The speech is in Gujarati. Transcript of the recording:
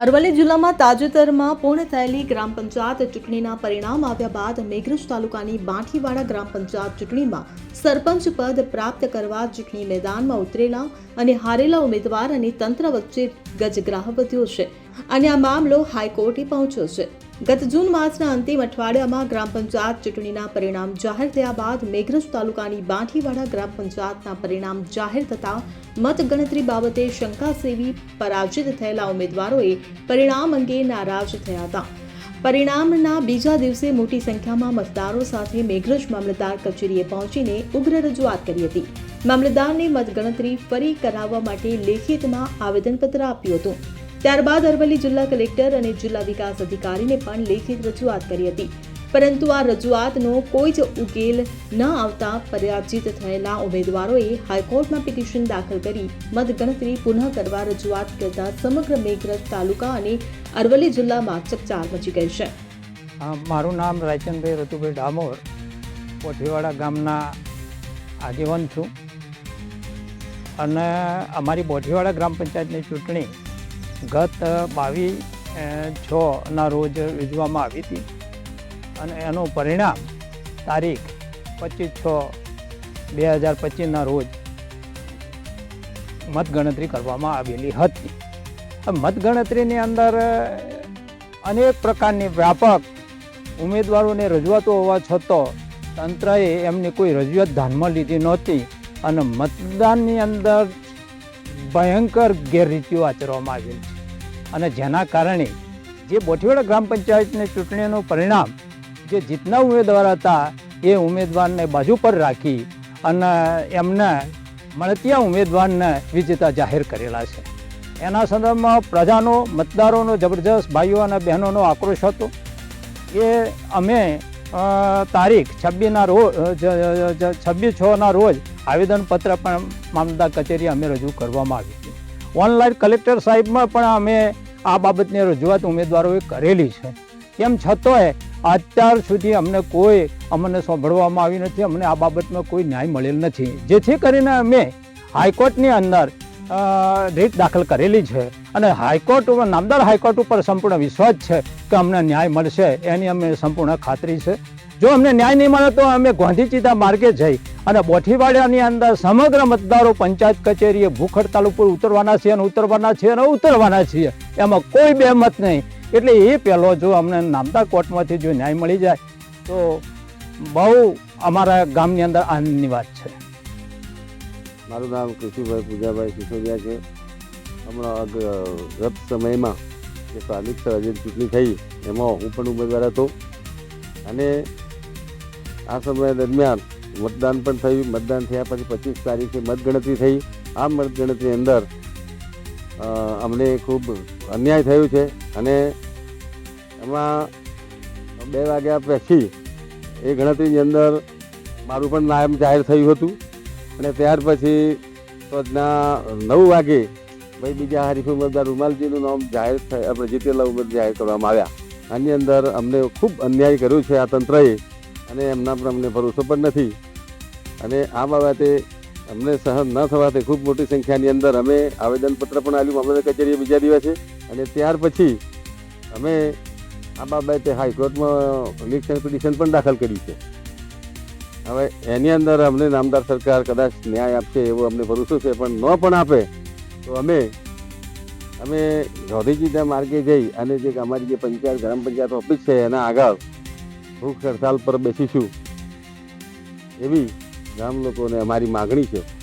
અરવલ્લી જિલ્લામાં તાજેતરમાં પૂર્ણ થયેલી ગ્રામ પંચાયત ચૂંટણીના પરિણામ આવ્યા બાદ મેઘરજ તાલુકાની બાંઠીવાડા ગ્રામ પંચાયત ચૂંટણીમાં સરપંચ પદ પ્રાપ્ત કરવા ચૂંટણી મેદાનમાં ઉતરેલા અને હારેલા ઉમેદવાર અને તંત્ર વચ્ચે ગજગ્રાહ વધ્યો છે. અને આ મામલો હાઈકોર્ટે પહોંચ્યો છે. ગત જૂન માસના અંતિમ અઠવાડિયામાં ગ્રામ પંચાયત ચૂંટણીના પરિણામ જાહેર થયા બાદ મેઘરજ તાલુકાની બાંઠીવાડા ગ્રામ પંચાયતના પરિણામ જાહેર થતાં મતગણતરી બાબતે શંકા સેવી પરાજિત થયેલા ઉમેદવારોએ પરિણામ અંગે નારાજ થયા હતા. પરિણામના બીજા દિવસે મોટી સંખ્યામાં મતદારો સાથે મેઘરજ મામલતદાર કચેરીએ પહોંચીને ઉગ્ર રજૂઆત કરી હતી. મામલતદારને મતગણતરી ફરી કરાવવા માટે લેખિતમાં આવેદનપત્ર આપ્યું હતું. ત્યારબાદ અરવલ્લી જિલ્લા કલેક્ટર અને જિલ્લા વિકાસ અધિકારીને પણ લેખિત રજૂઆત કરી હતી. પરંતુ આ રજૂઆતનો કોઈ જ ઉકેલ ન આવતા પરાજિત થયેલા ઉમેદવારોએ હાઈકોર્ટમાં પિટિશન દાખલ કરી મતગણતરી પુનઃ કરવા રજૂઆત કરતા સમગ્ર મેઘરજ તાલુકા અને અરવલ્લી જિલ્લામાં ચકચાર મચી ગઈ છે. મારું નામ રાયચંદભાઈ રતુભાઈ ડામોર, કોઠીવાડા ગામના આગેવાન છું. અને અમારી બોઠીવાડા ગ્રામ પંચાયતની ચૂંટણી ગત બાવીસ છના રોજ યોજવામાં આવી હતી. અને એનું પરિણામ તારીખ પચીસ છ, બે હજાર પચીસના રોજ મતગણતરી કરવામાં આવેલી હતી. મતગણતરીની અંદર અનેક પ્રકારની વ્યાપક ઉમેદવારોને રજૂઆતો હોવા છતાં તંત્રએ એમની કોઈ રજૂઆત ધ્યાનમાં લીધી નહોતી. અને મતદાનની અંદર ભયંકર ગેરરીતિઓ આચરવામાં આવેલી છે. અને જેના કારણે જે બોઠીવાડા ગ્રામ પંચાયતની ચૂંટણીનું પરિણામ જે જીતના ઉમેદવાર હતા, એ ઉમેદવારને બાજુ પર રાખી અને એમને મળતિયા ઉમેદવારને વિજેતા જાહેર કરેલા છે. એના સંદર્ભમાં પ્રજાનો, મતદારોનો જબરજસ્ત ભાઈઓ અને બહેનોનો આક્રોશ હતો. એ અમે તારીખ છવ્વીસના રોજ છવ્વીસ છના રોજ આવેદનપત્ર પણ મામલતદાર કચેરી અમે રજૂ કરવામાં આવી છે. ઓનલાઈન કલેક્ટર સાહેબમાં પણ અમે આ બાબતની રજૂઆત ઉમેદવારોએ કરેલી છે. તેમ છતાંય અત્યાર સુધી અમને કોઈ અમને સાંભળવામાં આવી નથી, અમને આ બાબતમાં કોઈ ન્યાય મળેલ નથી. જેથી કરીને અમે હાઈકોર્ટની અંદર રીત દાખલ કરેલી છે અને હાઈકોર્ટ ઉપર, નામદાર હાઈકોર્ટ ઉપર સંપૂર્ણ વિશ્વાસ છે કે અમને ન્યાય મળશે, એની અમને સંપૂર્ણ ખાતરી છે. જો અમને ન્યાય નહીં મળે તો અમે ગાંધીચીતા માર્ગે જઈ અને બોઠીવાડિયાની અંદર સમગ્ર મતદારો પંચાયત કચેરીએ ભૂખ હડતાલ ઉપર ઉતરવાના છે અને ઉતરવાના છે અને ઉતરવાના છીએ. એમાં કોઈ બે મત નહીં. એટલે એ પહેલો જો અમને નામદાર કોર્ટમાંથી જો ન્યાય મળી જાય, તો બહુ અમારા ગામની અંદર આનંદની વાત છે. મારું નામ કૃષિભાઈ પૂજાભાઈ સિસોદિયા છે. હમણાં ગત સમયમાં જે સ્થાનિક સ્વરાજ્યની ચૂંટણી થઈ, એમાં હું પણ ઉમેદવાર હતો. અને આ સમય દરમિયાન મતદાન પણ થયું. મતદાન થયા પછી પચીસ તારીખે મતગણતરી થઈ. આ મતગણતરી અંદર અમને ખૂબ અન્યાય થયું છે અને એમાં બે વાગ્યા પછી એ ગણતરીની અંદર મારું પણ નામ જાહેર થયું હતું અને ત્યાર પછી સાંજના નવ વાગે ભાઈ બીજા હરીફ ઉમેદવાર રૂમાલજીનું નામ જાહેર થાય, આપણે જીતેલા ઉમેદવાર જાહેર કરવામાં આવ્યા. આની અંદર અમને ખૂબ અન્યાય કર્યો છે આ તંત્રએ. અને એમના પર અમને ભરોસો પણ નથી. અને આ બાબતે અમને સહન ન થવાથી ખૂબ મોટી સંખ્યાની અંદર અમે આવેદનપત્ર પણ આપ્યું મામલતદાર કચેરીએ બીજા દિવસે. અને ત્યાર પછી અમે આ બાબતે હાઈકોર્ટમાં લીગ પિટિશન પણ દાખલ કરી છે. હવે એની અંદર અમને નામદાર સરકાર કદાચ ન્યાય આપશે એવો અમને ભરોસો છે, પણ ન પણ આપે, તો અમે અમે ગાંધીજીના માર્ગે જઈ અને જે અમારી જે પંચાયત, ગ્રામ પંચાયત ઓફિસ છે એના આગળ ભૂખ હડતાલ પર બેસીશું. એવી ગામ લોકોને અમારી માગણી છે.